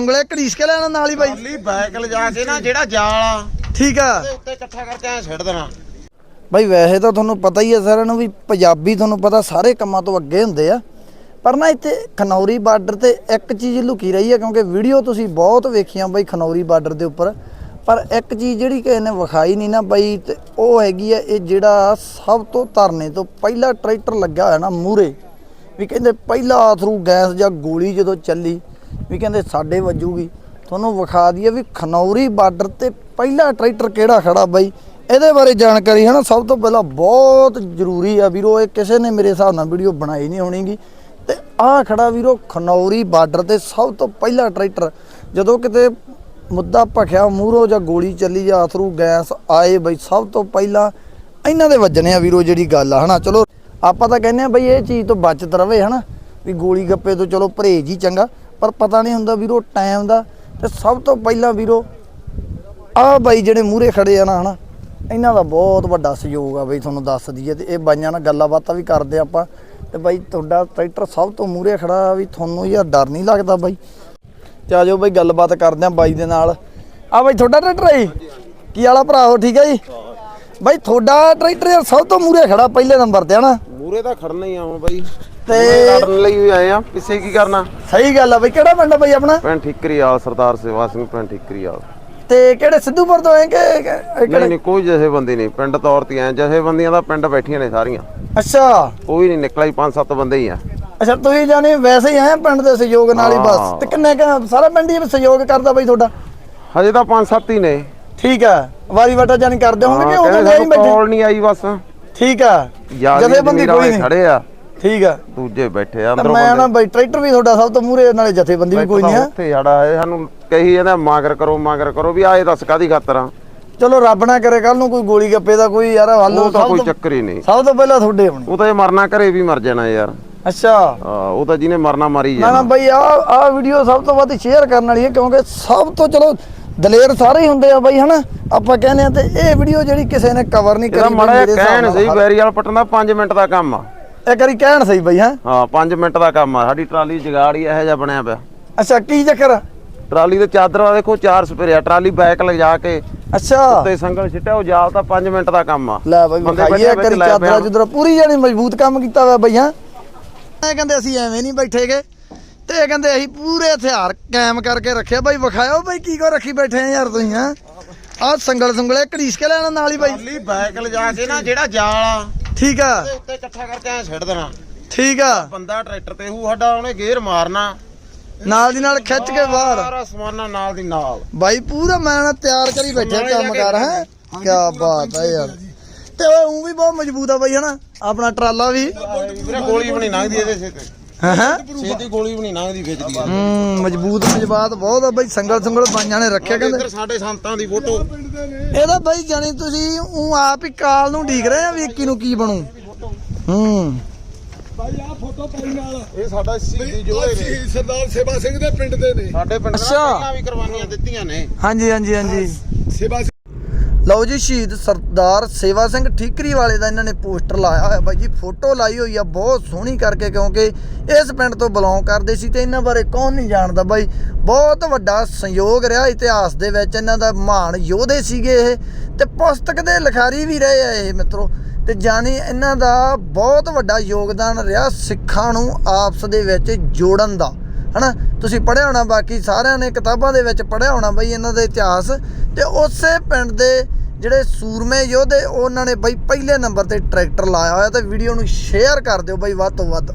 ਉਂਗਲੇ ਘੜੀਸ ਕੇ ਲੈਣਾ ਨਾਲ ਹੀ ਬਾਈ। ਖਾਲੀ ਬੈਕ ਲਿਜਾ ਕੇ ਨਾ ਜਿਹੜਾ ਜਾਲ ਆ ਠੀਕ ਆ। ਉੱਤੇ ਇਕੱਠਾ ਕਰਕੇ ਐ ਛੱਡ ਦੇਣਾ। ਬਾਈ ਵੈਸੇ ਤਾਂ ਤੁਹਾਨੂੰ ਪਤਾ ਹੀ ਹੈ ਸਾਰਿਆਂ ਨੂੰ ਵੀ ਪੰਜਾਬੀ ਤੁਹਾਨੂੰ ਪਤਾ ਸਾਰੇ ਕੰਮਾਂ ਤੋਂ ਅੱਗੇ ਹੁੰਦੇ ਆ। ਪਰ ਨਾ ਇੱਥੇ ਖਨੌਰੀ ਬਾਰਡਰ ਤੇ ਇੱਕ ਚੀਜ਼ ਲੁਕੀ ਰਹੀ ਹੈ ਕਿਉਂਕਿ ਵੀਡੀਓ ਤੁਸੀਂ ਬਹੁਤ ਵੇਖੀਆਂ ਬਾਈ ਖਨੌਰੀ ਬਾਰਡਰ ਦੇ ਉੱਪਰ। ਪਰ ਇੱਕ ਚੀਜ਼ ਜਿਹੜੀ ਕਿਸੇ ਨੇ ਵਿਖਾਈ ਨਹੀਂ ਨਾ ਬਾਈ ਤੇ ਉਹ ਹੈਗੀ ਹੈ ਇਹ ਜਿਹੜਾ ਸਭ ਤੋਂ ਧਰਨੇ ਤੋਂ ਪਹਿਲਾ ਟਰੈਕਟਰ ਲੱਗਾ ਹੋਇਆ ਨਾ ਮੂਰੇ ਵੀ ਕਹਿੰਦੇ ਪਹਿਲਾ ਥਰੂ ਗੈਸ ਜਾਂ ਗੋਲੀ ਜਦੋਂ ਚੱਲੀ ਵੀ ਕਹਿੰਦੇ ਸਾਡੇ ਵੱਜੂਗੀ। ਤੁਹਾਨੂੰ ਵਿਖਾ ਦਈਏ ਵੀ ਖਨੌਰੀ ਬਾਰਡਰ ਤੇ ਪਹਿਲਾ ਟਰੈਕਟਰ ਕਿਹੜਾ ਖੜਾ ਬਾਈ? ਇਹਦੇ ਬਾਰੇ ਜਾਣਕਾਰੀ ਹੈ ਨਾ, ਸਭ ਤੋਂ ਪਹਿਲਾਂ ਬਹੁਤ ਜ਼ਰੂਰੀ ਆ ਵੀਰੋ, ਇਹ ਕਿਸੇ ਨੇ ਮੇਰੇ ਹਿਸਾਬ ਨਾਲ ਵੀਡੀਓ ਬਣਾਈ ਨਹੀਂ ਹੋਣੀਗੀ। ਤੇ ਆਹ ਖੜਾ ਵੀਰੋ, ਖਨੌਰੀ ਬਾਰਡਰ ਤੇ ਸਭ ਤੋਂ ਪਹਿਲਾ ਟਰੈਕਟਰ। ਜਦੋਂ ਕਿਤੇ ਮੁੱਦਾ ਭਖਿਆ, ਮੂਹਰੋਂ ਜਾਂ ਗੋਲੀ ਚੱਲੀ ਜਾਂ ਅਥਰੂ ਗੈਸ ਆਏ ਬਈ, ਸਭ ਤੋਂ ਪਹਿਲਾਂ ਇਹਨਾਂ ਦੇ ਵੱਜਣੇ ਆ ਵੀਰੋ ਜਿਹੜੀ ਗੱਲ ਆ, ਹਨਾ? ਚਲੋ, ਆਪਾਂ ਤਾਂ ਕਹਿੰਦੇ ਆ ਬਈ ਇਹ ਚੀਜ਼ ਤੋਂ ਬਚਤ ਰਵੇ, ਹਨਾ? ਵੀ ਗੋਲੀ ਗੱਪੇ ਤੋਂ ਚਲੋ ਪਰਹੇਜ ਹੀ ਚੰਗਾ। ਪਰ ਪਤਾ ਨਹੀਂ ਹੁੰਦਾ ਵੀਰੋ ਟਾਈਮ ਦਾ। ਤੇ ਸਭ ਤੋਂ ਪਹਿਲਾਂ ਵੀਰੋ, ਆਹ ਬਾਈ ਜਿਹੜੇ ਮੂਹਰੇ ਖੜੇ ਆ ਨਾ, ਹਨਾ, ਇਹਨਾਂ ਦਾ ਬਹੁਤ ਵੱਡਾ ਸਹਿਯੋਗ ਆ ਬਈ ਤੁਹਾਨੂੰ ਦੱਸ ਦਈਏ ਤੇ ਇਹ ਬਾਈਆਂ ਨਾਲ ਗੱਲਾਂ ਬਾਤਾਂ ਵੀ ਕਰਦੇ ਆਪਾਂ। ਤੇ ਬਾਈ ਤੁਹਾਡਾ ਟਰੈਕਟਰ ਸਭ ਤੋਂ ਮੂਹਰੇ ਖੜਾ ਵੀ ਤੁਹਾਨੂੰ ਯਾਰ ਡਰ ਨਹੀਂ ਲੱਗਦਾ ਬਾਈ? ਤੇ ਆਜੋ ਬਾਈ, ਗੱਲਬਾਤ ਕਰਦੇ ਆ ਬਾਈ ਦੇ ਨਾਲ। ਆ ਬਾਈ, ਤੁਹਾਡਾ ਟਰੈਕਟਰ ਹੈ ਜੀ? ਕੀ ਵਾਲਾ ਭਰਾ ਹੋ ਠੀਕ ਹੈ ਜੀ? ਬਾਈ, ਤੁਹਾਡਾ ਟਰੈਕਟਰ ਯਾਰ ਸਭ ਤੋਂ ਮੂਹਰੇ ਖੜਾ ਪਹਿਲੇ ਨੰਬਰ ਤੇ, ਹਨਾ? ਮੂਰੇ ਤਾਂ ਖੜਨਾ ਹੀ ਆ ਹੁਣ ਬਾਈ। ਤੇ ਲੜਨ ਲਈ ਵੀ ਆਏ ਆ। ਪਿੱਛੇ ਕੀ ਕਰਨਾ? ਸਹੀ ਗੱਲ ਆ ਬਾਈ ਕਿਹੜਾ ਪਿੰਡ ਆ ਬਾਈ ਆਪਣਾ? ਪਿੰਡ ਠਿਕਰੀ ਆਲ ਸਰਦਾਰ ਸੇਵਾ ਸਿੰਘ ਪਿੰਡ ਠਿਕਰੀ ਆਲ ਤੇ ਕਿਹੜੇ ਸਿੱਧੂਪੁਰ ਤੋਂ ਆਏ ਕਿ ਨਹੀਂ ਨਹੀਂ ਕੋਈ ਜਥੇਬੰਦੀ ਨਹੀਂ। ਪਿੰਡ ਤੌਰ ਤੇ ਆਏ ਜਥੇਬੰਦੀਆਂ ਦਾ ਪਿੰਡ ਬੈਠੀਆਂ ਨੇ ਸਾਰੀਆਂ। ਅੱਛਾ। ਕੋਈ ਨਹੀਂ ਨਿਕਲਾ ਹੀ ਪੰਜ ਸੱਤ ਬੰਦੇ ਹੀ ਆ। ਅੱਛਾ ਤੁਸੀਂ ਜਾਨੀ ਵੈਸੇ ਹੀ ਆਏ ਪਿੰਡ ਦੇ ਸਹਿਯੋਗ ਨਾਲ ਹੀ ਬਸ। ਤੇ ਕਿੰਨੇ ਕੁ- ਸਾਰਾ ਪਿੰਡ ਹੀ ਸਹਿਯੋਗ ਕਰਦਾ ਬਾਈ ਤੁਹਾਡਾ? ਹਜੇ ਤਾਂ ਪੰਜ ਸੱਤ ਹੀ ਨੇ। ਠੀਕ ਆ। ਵਾਰੀ ਵਟਾ ਜਾਨੀ ਕਰਦੇ ਹੋਣਗੇ ਉਹ ਨਹੀਂ ਬੈਠੇ? ਕਾਲ ਨਹੀਂ ਆਈ ਬਸ। ਠੀਕ ਆ। ਜਥੇਬੰਦੀ ਕੋਈ ਨਹੀਂ। ਖੜੇ ਆ ਠੀਕ ਆ। ਦੂਜੇ ਬੈਠੇ ਆ ਅੰਦਰੋਂ ਮੈਂ ਨਾ ਬਾਈ ਟਰੈਕਟਰ ਵੀ ਤੁਹਾਡਾ ਸਭ ਤੋਂ ਮੂਰੇ ਨਾਲੇ ਜਥੇਬੰਦੀ ਵੀ ਕੋਈ ਨਹੀਂ ਆ। ਉੱਥੇ ਸਾਡਾ ਹੈ ਸਾਨੂੰ ਕਹੀ ਜਾਂਦਾ ਮਾਗਰ ਕਰੋ ਮਾਗਰ ਕਰੋ ਵੀ ਆਏ ਦੱਸ ਕਾਦੀ ਖਾਤਰ ਆ। ਚਲੋ ਰੱਬ ਨਾ ਕਰੇ ਕੱਲ ਨੂੰ ਕੋਈ ਗੋਲੀ ਗੱਪੇ ਦਾ ਕੋਈ ਯਾਰ ਹੱਲ ਉਹ ਤਾਂ ਕੋਈ ਚੱਕਰ ਹੀ ਨਹੀਂ। ਸਭ ਤੋਂ ਪਹਿਲਾਂ ਤੁਹਾਡੇ ਹੋਣੀ। ਉਹ ਤਾਂ ਇਹ ਮਰਨਾ ਘਰੇ ਵੀ ਮਰ ਜਾਣਾ ਯਾਰ। ਅੱਛਾ। ਹਾਂ, ਉਹ ਤਾਂ ਜਿਹਨੇ ਮਰਨਾ ਮਾਰੀ ਨਾ ਨਾ ਜਾਣਾ। ਬਾਈ ਆ ਆ ਵੀਡੀਓ ਸਭ ਤੋਂ ਵੱਧ ਸ਼ੇਅਰ ਕਰਨ ਵਾਲੀ ਹੈ ਕਿਉਂਕਿ ਸਭ ਤੋਂ ਚਲੋ ਦਲੇਰ ਸਾਰੇ ਹੀ ਹੁੰਦੇ ਆ ਬਾਈ ਹਨਾ? ਆਪਾਂ ਕਹਿੰਦੇ ਆ ਤੇ ਇਹ ਵੀਡੀਓ ਜਿਹੜੀ ਕਿਸੇ ਨੇ ਕਵਰ ਨਹੀਂ ਕਰੀ ਮੜਾ ਕਹਿਣ ਸਹੀ ਬੈਰੀ ਵਾਲ ਪਟਣ ਦਾ 5 ਮਿੰਟ ਦਾ ਕੰਮ ਆ। ਇੱਕ ਵਾਰੀ ਕਹਿਣ ਸਹੀ ਬਾਈ ਹਾਂ? ਹਾਂ 5 ਮਿੰਟ ਦਾ ਕੰਮ ਆ। ਸਾਡੀ ਟਰਾਲੀ ਜਗਾੜ ਹੀ ਇਹੋ ਜਿਹਾ ਬਣਿਆ ਪਿਆ। ਅੱਛਾ ਕੀ ਚੱਕਰ? ਟਰਾਲੀ ਦੇ ਚਾਦਰਾਂ ਦੇਖੋ ਚਾਰ ਸਪੇਰੇ ਆ। ਟਰਾਲੀ ਬੈਕ ਲਿਜਾ ਕੇ ਅੱਛਾ। ਉੱਤੇ ਸੰਗਲ ਛਿੱਟਿਆ ਉਹ ਜਾਲ ਤਾਂ 5 ਮਿੰਟ ਦਾ ਕੰਮ ਆ। ਲੈ ਬਾਈ ਵਿਖਾਈਏ ਲੈ ਚਾਦਰਾ। ਚੁਦਰਾ ਪੂਰੀ ਜਾਨੀ ਮਜ਼ਬੂਤ ਕੰਮ ਕੀਤਾ ਹੋਇਆ ਬਾਈ ਹਾਂ? ਇਹ ਕਹਿੰਦੇ ਅਸੀਂ ਐਵੇਂ ਨਹੀਂ ਬੈਠੇਗੇ। ਤੇ ਇਹ ਕਹਿੰਦੇ ਅਸੀਂ ਪੂਰੇ ਹਥਿਆਰ ਕਾਇਮ ਕਰਕੇ ਰੱਖਿਆ। ਬਾਈ ਵਿਖਾਇਓ ਬਾਈ ਕੀ ਕੋ ਰੱਖੀ ਬੈਠੇ ਆ ਯਾਰ ਤੁਸੀਂ ਹਾਂ? ਆਹ ਸੰਗਲ ਸੰਗਲੇ ਘੜੀਸ ਕੇ ਲੈਣਾ ਨਾਲ ਹੀ ਬਾਈ। ਟਰਾਲੀ ਬੈਕ ਲਿਜਾ ਕੇ ਨਾ ਜਿਹੜਾ ਜਾਲ ਆ ਠੀਕ ਆ। ਉਹਦੇ ਉੱਤੇ ਇਕੱਠਾ ਕਰਕੇ ਐ ਛੱਡ ਦੇਣਾ। ਠੀਕ ਆ। ਬੰਦਾ ਟਰੈਕਟਰ ਤੇ ਹੂ ਸਾਡਾ ਉਹਨੇ ਗੇਅਰ ਮਾਰਨਾ। ਨਾਲ ਦੀ ਨਾਲ ਖਿੱਚ ਕੇ ਬਾਹਰ। ਸਾਰਾ ਸਮਾਨਾ ਨਾਲ ਦੀ ਨਾਲ। ਬਾਈ ਪੂਰਾ ਮੈਂ ਨਾ ਤਿਆਰ ਕਰੀ ਬੈਠਿਆ ਕੰਮ ਕਰ ਹੈ? ਕੀ ਬਾਤ ਹੈ ਯਾਰ। ਤੇ ਉਹ ਵੀ ਬਹੁਤ ਮਜ਼ਬੂਤ ਆ ਬਾਈ ਹਨਾ? ਆਪਣਾ ਟਰਾਲਾ ਵੀ। ਵੀਰੇ ਗੋਲੀ ਵੀ ਨਹੀਂ ਲੰਘਦੀ ਇਹਦੇ ਸਿਰ ਤੇ। ਹਾਂ? ਹਾਂ ਛੇਤੀ ਗੋਲੀ ਵੀ ਨਹੀਂ ਲੰਘਦੀ ਖਿੱਚਦੀ ਆ ਹੂੰ ਮਜ਼ਬੂਤ ਮਜਬਾਤ ਬਹੁਤ ਆ ਬਾਈ ਸੰਗਲ ਸੰਗਲ ਬਾਈਆਂ ਨੇ ਰੱਖਿਆ ਕਹਿੰਦੇ। ਇੱਧਰ ਸਾਡੇ ਸੰਤਾਂ ਦੀ ਫੋਟੋ। ਇਹਦਾ ਬਾਈ ਜਾਣੀ ਤੁਸੀਂ ਉਹ ਆਪ ਹੀ ਕਾਲ ਨੂੰ ਢੀਕ ਰਹੇ ਆ ਵੀ 21 ਨੂੰ ਕੀ ਬਣੂ। ਹੂੰ। ਭਾਈ ਆ ਫੋਟੋ ਪਾਈ ਨਾਲ। ਇਹ ਸਾਡਾ ਸ਼ਹੀਦੀ ਜੋੜੇ ਨੇ ਸ਼ਹੀਦ ਸਰਦਾਰ ਸੇਵਾ ਸਿੰਘ ਦੇ ਪਿੰਡ ਦੇ ਨੇ। ਸਾਡੇ ਪਿੰਡ ਅੱਛਾ। ਪਹਿਲਾਂ ਵੀ ਕੁਰਬਾਨੀਆਂ ਦਿੱਤੀਆਂ ਨੇ। ਹਾਂਜੀ ਹਾਂਜੀ ਹਾਂਜੀ। ਸੇਵਾ ਲਓ ਜੀ, ਸ਼ਹੀਦ ਸਰਦਾਰ ਸੇਵਾ ਸਿੰਘ ਠੀਕਰੀ ਵਾਲੇ ਦਾ ਇਹਨਾਂ ਨੇ ਪੋਸਟਰ ਲਾਇਆ ਹੋਇਆ। ਬਾਈ ਜੀ, ਫੋਟੋ ਲਾਈ ਹੋਈ ਆ, ਬਹੁਤ ਸੋਹਣੀ ਕਰਕੇ ਕਿਉਂਕਿ ਇਸ ਪਿੰਡ ਤੋਂ ਬਿਲੋਂਗ ਕਰਦੇ ਸੀ ਤੇ ਇਹਨਾਂ ਬਾਰੇ ਕੌਣ ਨਹੀਂ ਜਾਣਦਾ। ਬਾਈ, ਬਹੁਤ ਵੱਡਾ ਸੰਯੋਗ ਰਿਹਾ ਇਤਿਹਾਸ ਦੇ ਵਿੱਚ। ਇਹਨਾਂ ਦਾ ਮਹਾਨ ਯੋਧੇ ਸੀਗੇ ਇਹ ਤੇ ਪੁਸਤਕ ਦੇ ਲਿਖਾਰੀ ਵੀ ਰਹੇ ਆ ਇਹ ਮਿੱਤਰੋ। ਤੇ ਜਾਨੀ ਇਹਨਾਂ ਦਾ ਬਹੁਤ ਵੱਡਾ ਯੋਗਦਾਨ ਰਿਹਾ ਸਿੱਖਾਂ ਨੂੰ ਆਪਸ ਦੇ ਵਿੱਚ ਜੋੜਨ ਦਾ। ਹਨਾ? ਤੁਸੀਂ ਪੜ੍ਹਿਆ ਹੋਣਾ, ਬਾਕੀ ਸਾਰਿਆਂ ਨੇ ਕਿਤਾਬਾਂ ਦੇ ਵਿੱਚ ਪੜ੍ਹਿਆ ਹੋਣਾ ਬਈ ਇਹਨਾਂ ਦਾ ਇਤਿਹਾਸ। ਤੇ ਉਸੇ ਪਿੰਡ ਦੇ ਜਿਹੜੇ ਸੂਰਮੇ ਯੋਧੇ, ਉਹਨਾਂ ਨੇ ਬਈ ਪਹਿਲੇ ਨੰਬਰ ਤੇ ਟਰੈਕਟਰ ਲਾਇਆ ਹੋਇਆ ਤੇ ਵੀਡੀਓ ਨੂੰ ਸ਼ੇਅਰ ਕਰ ਦਿਓ ਬਈ ਵੱਧ ਤੋਂ ਵੱਧ।